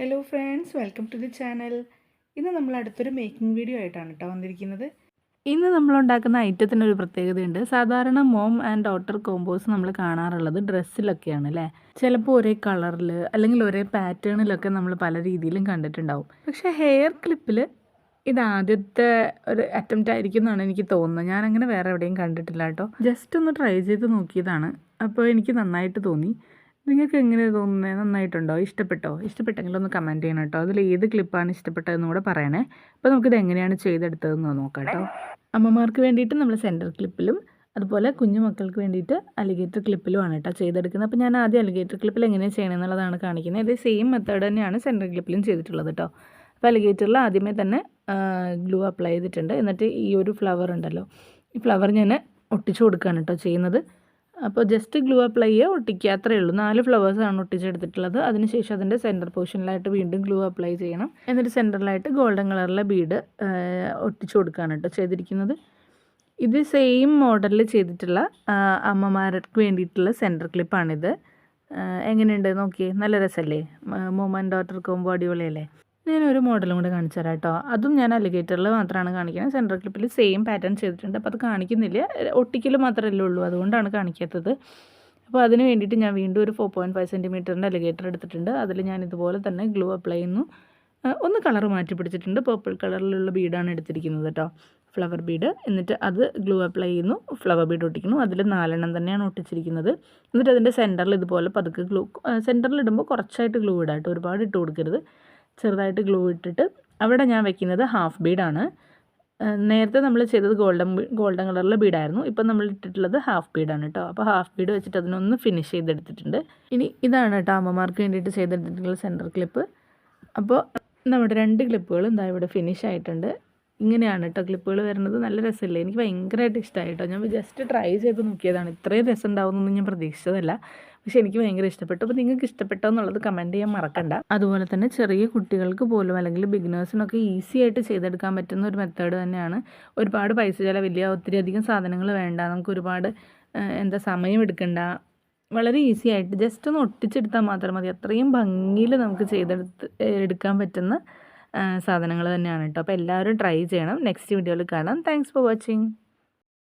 Hello friends welcome to the channel ഇന്ന് നമ്മൾ അടുത്തൊരു മേക്കിംഗ് വീഡിയോ ആയിട്ടാണ് കേട്ടോ വന്നിരിക്കുന്നത്. ഇന്ന് നമ്മൾ ഉണ്ടാക്കുന്ന ഐറ്റത്തിന് ഒരു പ്രത്യേകതയുണ്ട്. സാധാരണ മോം ആൻഡ് ഡോട്ടർ കോമ്പോസ് നമ്മൾ കാണാറുള്ളത് ഡ്രസ്സിലൊക്കെയാണ് അല്ലേ ചിലപ്പോൾ ഒരേ കളറിൽ അല്ലെങ്കിൽ ഒരേ പാറ്റേണിലൊക്കെ നമ്മൾ പല രീതിയിലും കണ്ടിട്ടുണ്ടാവും. പക്ഷേ ഹെയർ ക്ലിപ്പിൽ ഇത് ആദ്യത്തെ ഒരു അറ്റംപ്റ്റ് ആയിരിക്കും എന്നാണ് എനിക്ക് തോന്നുന്നത്. ഞാൻ അങ്ങനെ വേറെ എവിടെയും കണ്ടിട്ടില്ല കേട്ടോ ജസ്റ്റ് ഒന്ന് ട്രൈ ചെയ്ത് നോക്കിയതാണ്. അപ്പോൾ എനിക്ക് നന്നായിട്ട് തോന്നി. നിങ്ങൾക്ക് എങ്ങനെ തോന്നുന്നത് നന്നായിട്ടുണ്ടോ? ഇഷ്ടപ്പെട്ടോ? ഇഷ്ടപ്പെട്ടെങ്കിൽ ഒന്ന് കമന്റ് ചെയ്യണം കേട്ടോ. അതിൽ ഏത് ക്ലിപ്പാണ് ഇഷ്ടപ്പെട്ടതെന്ന് കൂടെ പറയണേ. അപ്പോൾ നമുക്കിത് എങ്ങനെയാണ് ചെയ്തെടുത്തതെന്ന് നോക്കാം കേട്ടോ. അമ്മമാർക്ക് വേണ്ടിയിട്ട് നമ്മൾ സെന്റർ ക്ലിപ്പിലും അതുപോലെ കുഞ്ഞു മക്കൾക്ക് വേണ്ടിയിട്ട് അലിഗേറ്റർ ക്ലിപ്പിലുമാണ് കേട്ടോ ചെയ്തെടുക്കുന്നത്. അപ്പോൾ ഞാൻ ആദ്യം അലിഗേറ്റർ ക്ലിപ്പിൽ എങ്ങനെയാണ് ചെയ്യണമെന്നുള്ളതാണ് കാണിക്കുന്നത്. ഇത് സെയിം മെത്തേഡ് തന്നെയാണ് സെന്റർ ക്ലിപ്പിലും ചെയ്തിട്ടുള്ളത് കേട്ടോ. അപ്പോൾ അലിഗേറ്ററിൽ ആദ്യമേ തന്നെ ഗ്ലൂ അപ്ലൈ ചെയ്തിട്ടുണ്ട്. എന്നിട്ട് ഈ ഒരു ഫ്ലവർ ഉണ്ടല്ലോ ഈ ഫ്ലവർ ഞാൻ ഒട്ടിച്ചു കൊടുക്കുകയാണ് കേട്ടോ ചെയ്യുന്നത്. അപ്പോൾ ജസ്റ്റ് ഗ്ലൂ അപ്ലൈ ചെയ്യുക ഒട്ടിക്കുക അത്രയേ ഉള്ളൂ. നാല് ഫ്ലവേഴ്സാണ് ഒട്ടിച്ചെടുത്തിട്ടുള്ളത്. അതിനുശേഷം അതിന്റെ സെന്റർ പോർഷനിലായിട്ട് വീണ്ടും ഗ്ലൂ അപ്ലൈ ചെയ്യണം. എന്നിട്ട് സെന്ററിലായിട്ട് ഗോൾഡൻ കളറിലെ ബീഡ് ഒട്ടിച്ചു കൊടുക്കുകയാണ് കേട്ടോ ചെയ്തിരിക്കുന്നത്. ഇത് സെയിം മോഡലിൽ ചെയ്തിട്ടുള്ള അമ്മമാർക്ക് വേണ്ടിയിട്ടുള്ള സെന്റർ ക്ലിപ്പാണിത്. എങ്ങനെയുണ്ട്? നോക്കിയേ. നല്ല രസമല്ലേ? മൂമൻ ഡോട്ടർ കോംബോ അടിപൊളിയല്ലേ? ഞാനൊരു മോഡലും കൂടെ കാണിച്ചു തരാം കേട്ടോ അതും ഞാൻ അലിഗേറ്ററിൽ മാത്രമാണ് കാണിക്കുന്നത്. സെൻട്രൽ ക്ലിപ്പിൽ സെയിം പാറ്റേൺ ചെയ്തിട്ടുണ്ട്. അപ്പോൾ അത് കാണിക്കുന്നില്ല. ഒട്ടിക്കൽ മാത്രമല്ലേ ഉള്ളൂ. അതുകൊണ്ടാണ് കാണിക്കാത്തത്. അപ്പോൾ അതിന് വേണ്ടിയിട്ട് ഞാൻ വീണ്ടും ഒരു ഫോർ പോയിന്റ് ഫൈവ് സെന്റിമീറ്ററിന്റെ അലിഗേറ്റർ എടുത്തിട്ടുണ്ട്. അതിൽ ഞാൻ ഇതുപോലെ തന്നെ ഗ്ലൂ അപ്ലൈ ചെയ്യുന്നു. ഒന്ന് കളർ മാറ്റി പിടിച്ചിട്ടുണ്ട്. പർപ്പിൾ കളറിലുള്ള ബീഡാണ് എടുത്തിരിക്കുന്നത് കേട്ടോ. ഫ്ലവർ ബീഡ് എന്നിട്ട് അത് ഗ്ലൂ അപ്ലൈ ചെയ്യുന്നു. ഫ്ലവർ ബീഡ് ഒട്ടിക്കുന്നു. അതിൽ നാലെണ്ണം തന്നെയാണ് ഒട്ടിച്ചിരിക്കുന്നത്. എന്നിട്ട് അതിന്റെ സെന്ററിൽ ഇതുപോലെ പതുക്കെ ഗ്ലൂ സെന്ററിൽ ഇടുമ്പോൾ കുറച്ചായിട്ട് ഗ്ലൂ ഇടാം കേട്ടോ. ഒരുപാട് ഇട്ട് കൊടുക്കരുത്. ചെറുതായിട്ട് ഗ്ലൂ ഇട്ടിട്ട് അവിടെ ഞാൻ വെക്കുന്നത് ഹാഫ് ബീഡാണ്. നേരത്തെ നമ്മൾ ചെയ്തത് ഗോൾഡൻ ഗോൾഡൻ കളറിലെ ബീഡായിരുന്നു. ഇപ്പം നമ്മൾ ഇട്ടിട്ടുള്ളത് ഹാഫ് ബീഡാണ് കേട്ടോ. അപ്പോൾ ഹാഫ് ബീഡ് വെച്ചിട്ട് അതിനൊന്ന് ഫിനിഷ് ചെയ്തെടുത്തിട്ടുണ്ട്. ഇനി ഇതാണ് കേട്ടോ അമ്മമാർക്ക് വേണ്ടിയിട്ട് ചെയ്തെടുത്തിട്ടുള്ള സെന്റർ ക്ലിപ്പ് അപ്പോൾ നമ്മുടെ രണ്ട് ക്ലിപ്പുകളും ഇതാ ഇവിടെ ഫിനിഷ് ആയിട്ടുണ്ട്. ഇങ്ങനെയാണ് കേട്ടോ ക്ലിപ്പുകൾ വരുന്നത്. നല്ല രസമില്ലേ? എനിക്ക് ഭയങ്കരമായിട്ട് ഇഷ്ടമായി കേട്ടോ. ഞാൻ ജസ്റ്റ് ട്രൈ ചെയ്ത് നോക്കിയതാണ്. ഇത്രയും രസം ഉണ്ടാവുമെന്നൊന്നും ഞാൻ പ്രതീക്ഷിച്ചതല്ല. പക്ഷെ എനിക്ക് ഭയങ്കര ഇഷ്ടപ്പെട്ടു. അപ്പോൾ നിങ്ങൾക്ക് ഇഷ്ടപ്പെട്ടോ എന്നുള്ളത് കമന്റ് ചെയ്യാൻ മറക്കണ്ട. അതുപോലെ തന്നെ ചെറിയ കുട്ടികൾക്ക് പോലും അല്ലെങ്കിൽ ബിഗിനേഴ്സിനൊക്കെ ഈസി ആയിട്ട് ചെയ്തെടുക്കാൻ പറ്റുന്ന ഒരു മെത്തേഡ് തന്നെയാണ്. ഒരുപാട് പൈസ ചിലവില്ല. ഒത്തിരി അധികം സാധനങ്ങൾ വേണ്ട. നമുക്ക് ഒരുപാട് എന്താ സമയം എടുക്കണ്ട. വളരെ ഈസി ആയിട്ട് ജസ്റ്റ് ഒന്ന് ഒട്ടിച്ചെടുത്താൽ മാത്രം മതി. അത്രയും ഭംഗിയിൽ നമുക്ക് ചെയ്തെടുത്ത് എടുക്കാൻ പറ്റുന്ന സാധനങ്ങൾ തന്നെയാണ് കേട്ടോ. അപ്പോൾ എല്ലാവരും ട്രൈ ചെയ്യണം. നെക്സ്റ്റ് വീഡിയോയിൽ കാണാം. Thanks for watching